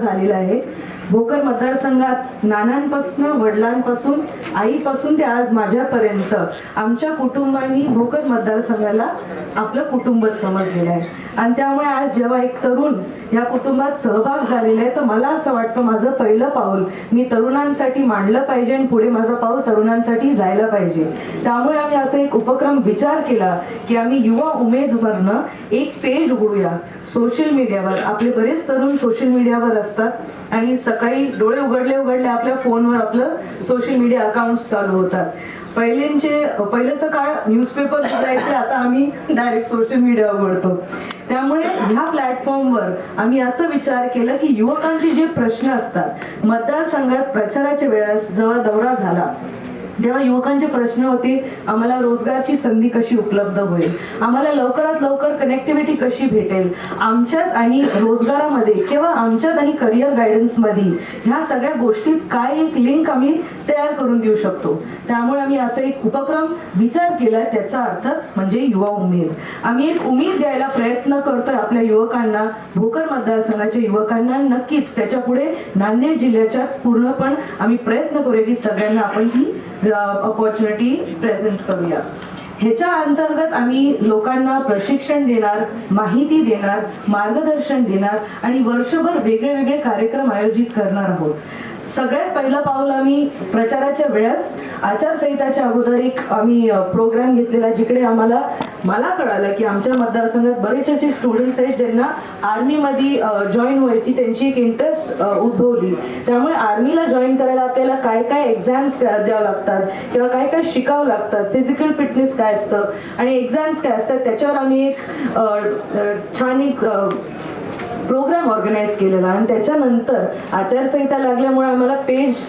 झालेला आहे. भोकर मतदारसंघात नानांपासून वडिलांपासून आईपासून ते आज माझ्यापर्यंत आमच्या कुटुंबांनी भोकर मतदारसंघाला आपलं कुटुंबच समजलेलं आहे. आणि त्यामुळे आज जेव्हा एक तरुण या कुटुंबात सहभाग झालेला आहे तर मला असं वाटतं माझं पहिलं पाऊल मी तरुणांसाठी मांडलं पाहिजे आणि पुढे माझं पाऊल तरुणांसाठी जायला पाहिजे. त्यामुळे आम्ही असं एक उपक्रम विचार केला की आम्ही युवा उमेदवरनं एक पेज उघडूया. सोशल मीडियावर. आपले बरेच तरुण सोशल मीडियावर असतात आणि सकाळी डोळे उघडले उघडले आपल्या फोनवर आपलं सोशल मीडिया अकाउंट चालू होतात. पहिल्यांचे पहिल्याचा काळ न्यूजपेपर उघडायचे आता आम्ही डायरेक्ट सोशल मीडिया उघडतो. त्यामुळे ह्या प्लॅटफॉर्मवर आम्ही असं विचार केला की युवकांचे जे प्रश्न असतात मतदारसंघात प्रचाराच्या वेळेस जेव्हा दौरा झाला तेव्हा युवकांचे प्रश्न होते आम्हाला रोजगारची संधी कशी उपलब्ध होईल? आम्हाला लवकरात लवकर कनेक्टिव्हिटी कशी भेटेल? आमच्यात आणि रोजगारामध्ये किंवा आमच्यात आणि करिअर गायडन्समध्ये ह्या सगळ्या गोष्टीत काय एक लिंक आम्ही तयार करून देऊ शकतो? त्यामुळे आम्ही असं एक उपक्रम विचार केला त्याचा अर्थच म्हणजे युवा उमेद. आम्ही एक उमेद द्यायला प्रयत्न करतोय आपल्या युवकांना भोकर मतदारसंघाच्या युवकांना नक्कीच त्याच्या पुढे नांदेड जिल्ह्याच्या पूर्ण पण आम्ही प्रयत्न करूया की सगळ्यांना आपण ही Uh, अपॉर्च्युनिटी प्रेझेंट करूया. ह्याच्या अंतर्गत आम्ही लोकांना प्रशिक्षण देणार माहिती देणार मार्गदर्शन देणार आणि वर्षभर वेगळे वेगळे कार्यक्रम आयोजित करणार आहोत. सगळ्यात पहिलं पाऊल आम्ही प्रचाराच्या वेळेस आचारसंहिताच्या अगोदर एक आम्ही uh, प्रोग्राम घेतलेला जिकडे आम्हाला मला कळालं की आमच्या मतदारसंघात बरेच असे स्टुडंट्स आहेत ज्यांना आर्मीमध्ये जॉईन व्हायची त्यांची एक इंटरेस्ट उद्भवली. त्यामुळे आर्मीला जॉईन करायला आपल्याला काय काय एक्झाम्स द्यावं लागतात किंवा काय काय शिकावं लागतात फिजिकल फिटनेस काय असतं आणि एक्झाम्स काय असतात त्याच्यावर आम्ही एक छान एक प्रोग्राम ऑर्गनाईज केलेला आणि त्याच्यानंतर आचारसंहिता लागल्यामुळे आम्हाला पेज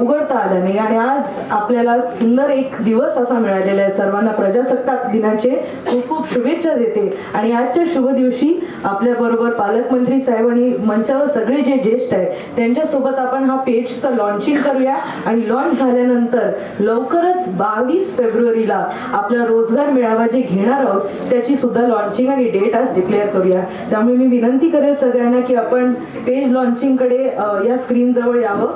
उघडता आलं नाही आणि आज आपल्याला सुंदर एक दिवस असा मिळालेला आहे. सर्वांना प्रजासत्ताक दिनाचे खूप खूप शुभेच्छा देते. आणि आजच्या शुभ दिवशी आपल्याबरोबर पालकमंत्री साहेब आणि मंचावर सगळे जे ज्येष्ठ आहेत त्यांच्यासोबत आपण हा पेजचं लॉन्चिंग करूया. आणि लॉन्च झाल्यानंतर लवकरच बावीस फेब्रुवारीला आपला रोजगार मेळावा जे घेणार आहोत त्याची सुद्धा लॉन्चिंग आणि डेट आज डिक्लेअर करूया. त्यामुळे मी विनंती करेल सगळ्यांना की आपण पेज लॉन्चिंगकडे या स्क्रीन जवळ यावं.